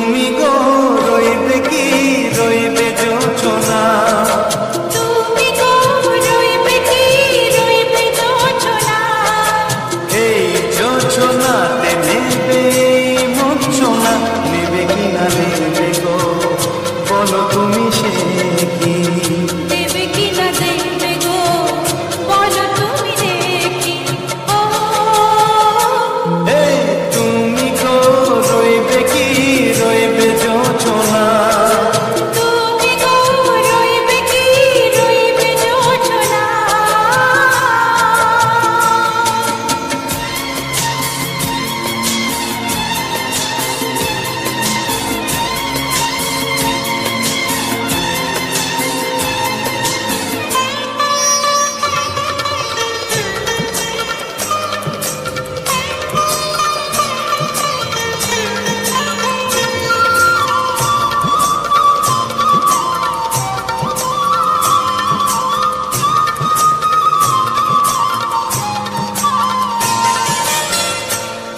তুমি গো রইবে কি রইবে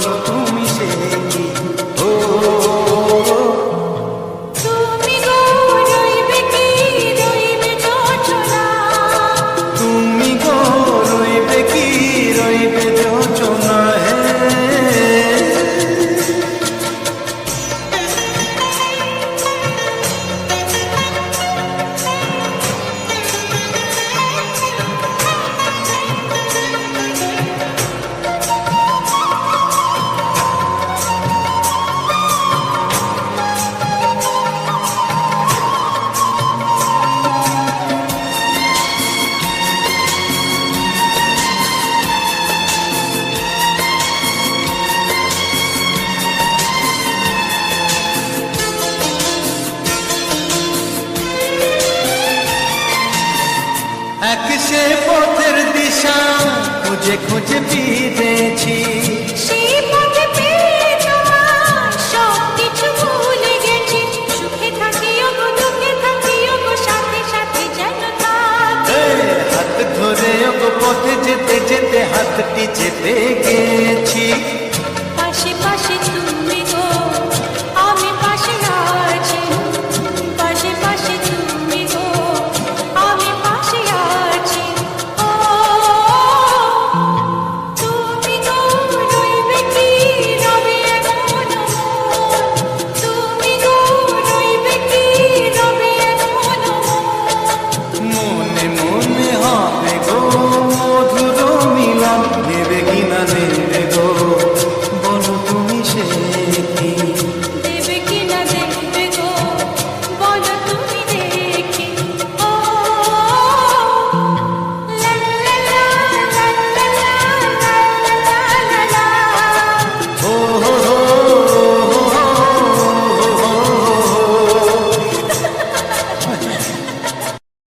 solo tú. সে পথের দিশা খুঁজে খুঁজে পিড়েছি ধরে পথে যেতে যেতে হাতটি যেতে গেছি। পাশে পাশে